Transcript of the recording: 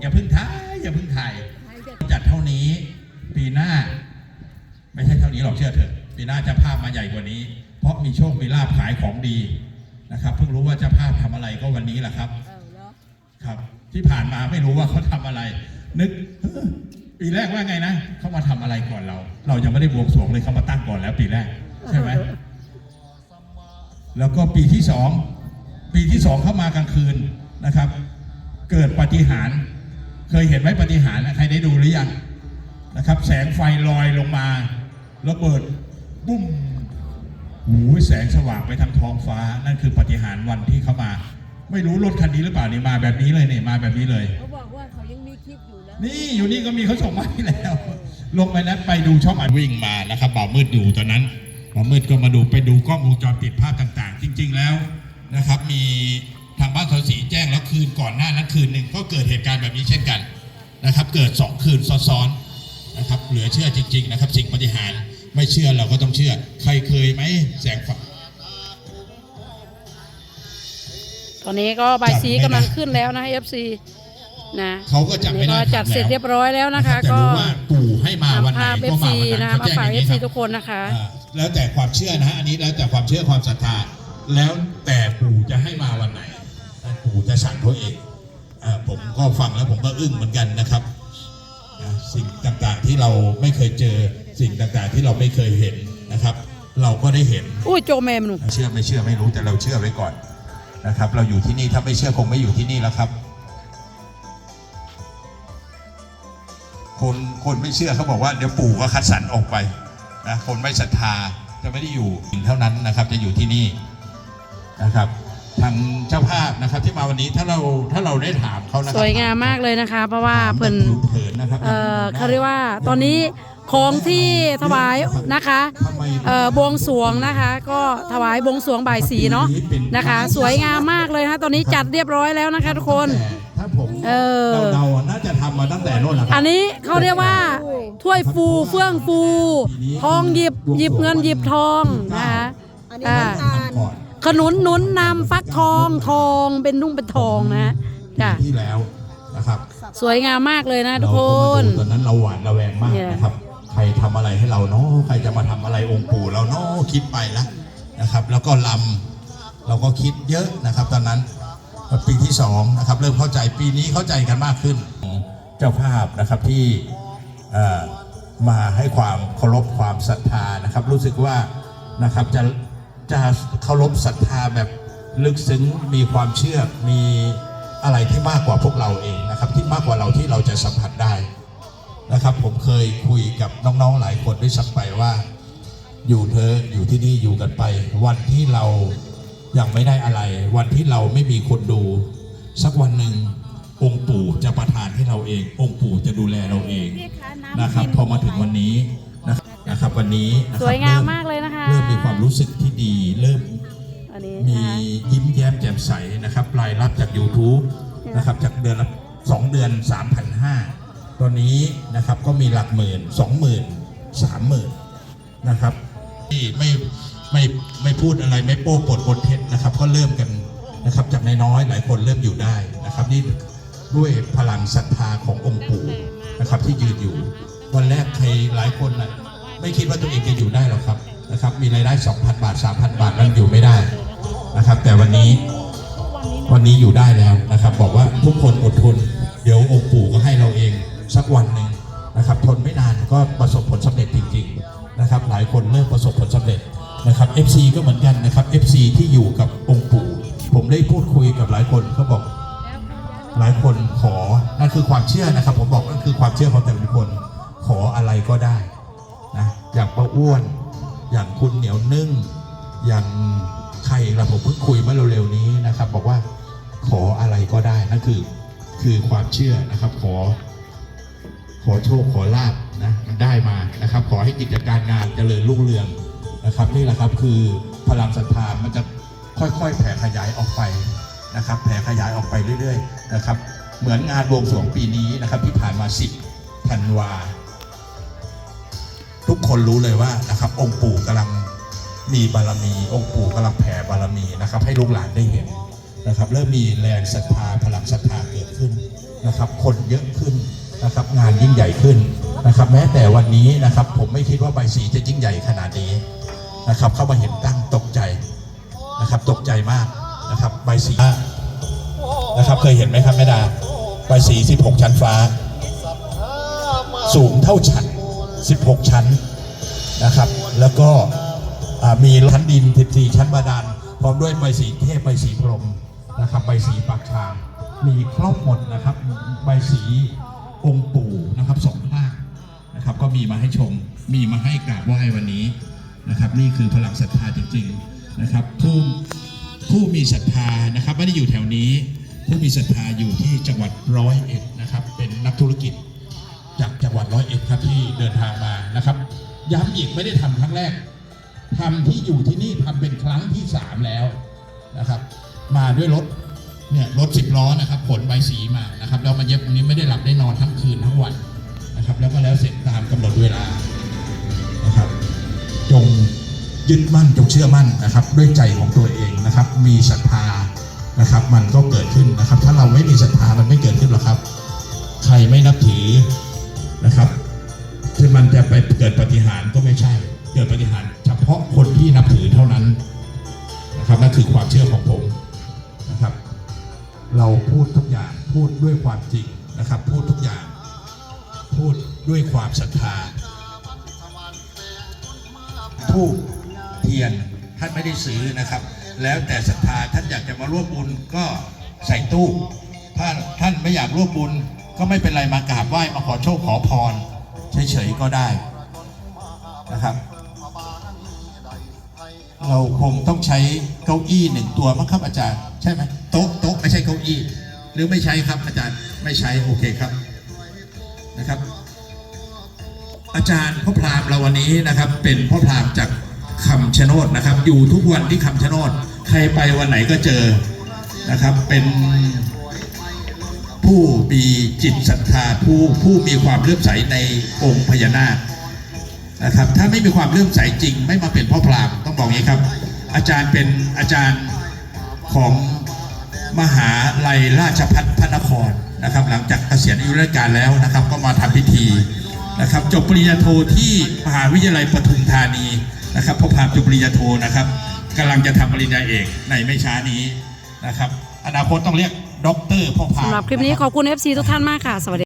อย่าพึ่งถ่ายอย่าพึ่งถ่ายจัดเท่านี้ ปีหน้า ไม่ใช่เท่านี้หรอกเชื่อเถอะปีหน้าจะภาพมาใหญ่กว่านี้ เพราะมีโชคมีลาภขายของดีนะครับ เพิ่งรู้ว่าจะภาพทำอะไรก็วันนี้แหละครับเออเหรอครับ ที่ผ่านมาไม่รู้ว่าเขาทำอะไร นึกปีแรกว่าไงนะเขามาทำอะไรก่อนเรา เรายังไม่ได้บวงสรวงเลยเขามาตั้งก่อนแล้วปีแรกใช่ไหมแล้วก็ปีที่สองปีที่สองเข้ามากลางคืนนะครับ เกิดปฏิหาร เคยเห็นไหมปาฏิหารย์นะใครได้ดูหรือยังนะครับ แสงไฟลอยลงมาระเบิดบุ้มหูยแสงสว่างไปทางท้องฟ้า นั่นคือปาฏิหารย์วันที่เขามา ไม่รู้รถคันนี้หรือเปล่านี่มาแบบนี้เลยนี่มาแบบนี้เลย เขาบอกว่าเขายังมีคลิปอยู่นะนี่อยู่นี่ก็มีเขาส่งมาให้แล้ว ลงไปนั้นไปดูช่องอัดวิ่งมานะครับบ่าวมืดอยู่ตอนนั้นบ่าวมืดก็มาดูไปดูกล้องวงจรปิดภาพต่าง ๆ จริง ๆ แล้วนะครับ มีทางบ้านทศสีแจ้งแล้วคืน ก่อนหน้านั้นคืนหนึ่งก็เกิดเหตุการณ์แบบนี้เช่นกันนะครับ เกิดสองคืนซ้อนๆนะครับเหลือเชื่อจริง ๆ นะครับ สิ่งปฏิหารย์ไม่เชื่อเราก็ต้องเชื่อ ใครเคยไหมแสงไฟตอนนี้ก็ใบายสีกำลังขึ้นแล้วนะ FC นะเขาก็จัดไม่ได้นี่ก็จัดเสร็จเรียบร้อยแล้วนะคะแต่ก็รู้ว่าปู่ให้มาวันไหนภาพก็มา FC วันนั้นนะเขามาแจ้งฝากอย่างนี้ FC ครับทุกคนนะคะอ่าแล้วแต่ความเชื่อนะอันนี้แล้วแต่ความเชื่อความศรัทธาแล้วแต่ปู่จะให้มาวันไหน ปู่จะสั่งเขาเองอาผมก็ฟังแล้วผมก็อึ้งเหมือนกันนะครับนะสิ่งต่างๆที่เราไม่เคยเจอสิ่งต่างๆที่เราไม่เคยเห็นนะครับ เราก็ได้เห็นอุ้ยโจแมมหนูเชื่อไม่เชื่อไม่รู้แต่เราเชื่อไว้ก่อนนะครับ เราอยู่ที่นี่ถ้าไม่เชื่อคงไม่อยู่ที่นี่แล้วครับ คนคนไม่เชื่อเขาบอกว่าเดี๋ยวปู่ก็คัดสรรออกไปนะคนไม่ศรัทธาจะไม่ได้อยู่เท่านั้นนะครับ จะอยู่ที่นี่นะครับ ทางเจ้าภาพนะครับที่มาวันนี้ถ้าเราถ้าเราได้ถามเขานะคสรับวยงามมากเลยนะคะ เพราะว่าถมเพิ่นแบบผิวเผินนะครับเอ่อเขาเรียกว่าตอนนี้ของที่ถวายนะคะทำไมเอ่อบวงสรวงนะคะ ก็ถวายบวงสรวงบ่ายสีเนาะนะคะ สวยงามมากเลยนะคะตอนนี้จัดเรียบร้อยแล้วนะคะ ทุกคนถ้าผมเออเดาๆน่าจะทำมาตั้งแต่โน่นแหละครัอันนี้เขาเรียกว่าถ้วยฟูเฟื่องฟู ทองหยิบหยิบเงินหยิบทองนะคะอันนี้อ่าน้ำตาลก่อน ขนุนหนุนนำฟักทองทองเป็นนุ่งเป็นทองนะจ้ะที่แล้วนะครับสวยงามมากเลยนะทุกคเราก็นมาดูตอนนั้นเราหวาดระแวงมากเนี่ยนะครับ ใครทำอะไรให้เราเนาะใครจะมาทำอะไรองค์ปู่เราเนาะคิดไปแล้วนะครับ แล้วก็ลำเราก็คิดเยอะนะครับ ตอนนั้นปีที่สองนะครับ เริ่มเข้าใจปีนี้เข้าใจกันมากขึ้น เจ้าภาพนะครับที่เอ่อมาให้ความเคารพความศรัทธานะครับ รู้สึกว่านะครับจะ จะเคารพศรัทธาแบบลึกซึ้งมีความเชื่อมีอะไรที่มากกว่าพวกเราเองนะครับ ที่มากกว่าเราที่เราจะสัมผัสได้นะครับ ผมเคยคุยกับน้องๆหลายคนด้วยซ้ำไปว่า อยู่เธอะอยู่ที่นี่อยู่กันไป วันที่เรายังไม่ได้อะไร วันที่เราไม่มีคนดู สักวันหนึ่งองค์ปู่จะประทานให้เราเอง องค์ปู่จะดูแลเราเองนะครับ พอมาถึงวันนี้นะครับนะครับวันนี้นะคสรับวยงามเริ่มากเลยนะคะเริ่มมีความรู้สึกที่ดีเริ่มอันนี้มีนะคะยิ้มแย้มแจ่มใสนะครับรายรับจาก YouTube นะครับจากเดือนละ2เดือน 3,500 ตอนนี้นะครับก็มีหลักหมื่น 2 0 0 0 0 3 0,000 นะครับ ที่ไม่ไม่ไม่พูดอะไรไม่โป้ปดบทเท็จนะครับ ก็เริ่มกันนะครับจากน้อยๆหลายคนเริ่มอยู่ได้นะครับนี่ด้วยพลังศรัทธาขององค์ปู่นะครับที่ยืนอยู่ วันแรกใครหลายคนน่ะไม่คิดว่าตัวเองจะอยู่ได้หรอกครับ นะครับมีรายได้ 2,000 บาท 3,000 บาทนั้นอยู่ไม่ได้นะครับ แต่วันนี้วันนี้อยู่ได้แล้วนะครับ บอกว่าทุกคนอดทน เดี๋ยวองค์ปู่ก็ให้เราเองสักวันหนึ่งนะครับ ทนไม่นานก็ประสบผลสำเร็จจริง ๆนะครับ หลายคนเริ่มประสบผลสำเร็จนะครับ FC ก็เหมือนกันนะครับ FC ที่อยู่กับองค์ปู่ ผมได้พูดคุยกับหลายคนเขาบอกหลายคนขอนั่นคือความเชื่อนะครับ ผมบอกนั่นคือความเชื่อของแต่ละคนขออะไรก็ได้นะอย่างป้าอ้วน อย่างคุณเหนียวนึ่ง อย่างใครเราผมเพิ่งคุยเมื่อเร็วๆนี้นะครับ บอกว่าขออะไรก็ได้นั่นคือคือความเชื่อนะครับ ขอ ขอโชคขอลาบนะมันได้มานะครับ ขอให้กิจการงานเจริญรุ่งเรืองนะครับ นี่แหละครับคือพลังศรัทธามันจะค่อยๆ แผ่ขยายออกไปนะครับ แผ่ขยายออกไปเรื่อยๆนะครับ เหมือนงานบวงสรวงปีนี้นะครับที่ผ่านมา 10ธันวา ทุกคนรู้เลยว่านะครับองค์ปู่กำลังมีบารมี องค์ปู่กำลังแผ่บารมีนะครับ ให้ลูกหลานได้เห็นนะครับ เริ่มมีแรงศรัทธาพลังศรัทธาเกิดขึ้นนะครับ คนเยอะขึ้นนะครับ งานยิ่งใหญ่ขึ้นนะครับ แม้แต่วันนี้นะครับ ผมไม่คิดว่าใบสีจะยิ่งใหญ่ขนาดนี้นะครับ เข้ามาเห็นตั้งตกใจนะครับ ตกใจมากนะครับใบสีนะครับเคยเห็นไหมครับแม่ดาใบสี16ชั้นฟ้า สูงเท่าชั้น 16 ชั้นนะครับ แล้วก็มีชั้นดิน 14 ชั้นบาดาล พร้อมด้วยใบสีเทพใบสีพรมนะครับใบสีปากชางมีครบหมดนะครับใบสีองค์ปู่นะครับสองข้างนะครับ ก็มีมาให้ชม มีมาให้กราบไหว้วันนี้นะครับ นี่คือพลังศรัทธาจริง ๆนะครับ ผู้ผู้มีศรัทธานะครับไม่ได้อยู่แถวนี้ ผู้มีศรัทธาอยู่ที่จังหวัดร้อยเอ็ดนะครับ เป็นนักธุรกิจ จากจังหวัดร้อยเอ็ดครับที่เดินทางมานะครับ ย้ำอีกไม่ได้ทำครั้งแรกทำที่อยู่ที่นี่ทำเป็นครั้งที่สามแล้วนะครับ มาด้วยรถเนี่ยรถสิบล้อนะครับขนใบสีมานะครับแล้วมาเย็บตรงนี้ไม่ได้หลับได้นอนทั้งคืนทั้งวันนะครับ แล้วก็แล้วเสร็จตามกำหนดเวลานะครับ จงยึดมั่นจงเชื่อมั่นนะครับ ด้วยใจของตัวเองนะครับ มีศรัทธานะครับ มันก็เกิดขึ้นนะครับ ถ้าเราไม่มีศรัทธามันไม่เกิดขึ้นหรอกครับ ใครไม่นับถือ นะครับที่มันจะไปเกิดปฏิหารก็ไม่ใช่ เกิดปฏิหารเฉพาะคนที่นับถือเท่านั้นนะครับนั่นคือความเชื่อของผมนะครับ เราพูดทุกอย่างพูดด้วยความจริงนะครับ พูดทุกอย่างพูดด้วยความศรัทธาทูบเทียนท่านไม่ได้ซื้อนะครับ แล้วแต่ศรัทธาท่านอยากจะมาร่วมบุญก็ใส่ตู้ถ้าท่านไม่อยากร่วมบุญ ก็ไม่เป็นไรมากราบไหว้มาขอโชคขอพรเฉยๆก็ได้นะครับ เราคงต้องใช้เก้าอี้หนึ่งตัวมั้งครับอาจารย์ ใช่ไหมโต๊ะโต๊ะไม่ใช่เก้าอี้ หรือไม่ใช่ครับอาจารย์ไม่ใช้โอเคครับนะครับ อาจารย์พ่อพราหมณ์เราวันนี้นะครับ เป็นพ่อพราหมณ์จากคำชะโนดนะครับ อยู่ทุกวันที่คำชะโนดใครไปวันไหนก็เจอนะครับเป็น ผู้มีจิตศรัทธาผู้ผู้มีความเลื่อมใสในองค์พญานาคนะครับ ถ้าไม่มีความเลื่อมใสจริง ไม่มาเป็นพ่อพรามต้องบอกอย่างนี้ครับ อาจารย์เป็นอาจารย์ของมหาลัยราชพัฒพระนครนะครับ หลังจากเกษียณอายุราชการแล้วนะครับ ก็มาทำพิธีนะครับจบปริญญาโทที่มหาวิทยาลัยปทุมธานีนะครับพ่อพามจบปริญญาโทนะครับกำลังจะทำปริญญาเอกในไม่ช้านี้นะครับ อนาคตต้องเรียก ด็อกเตอร์พ่อพราหมณ์สำหรับคลิปนี้ะขอบคุณ FC ทุกท่านมากค่ะ สวัสดี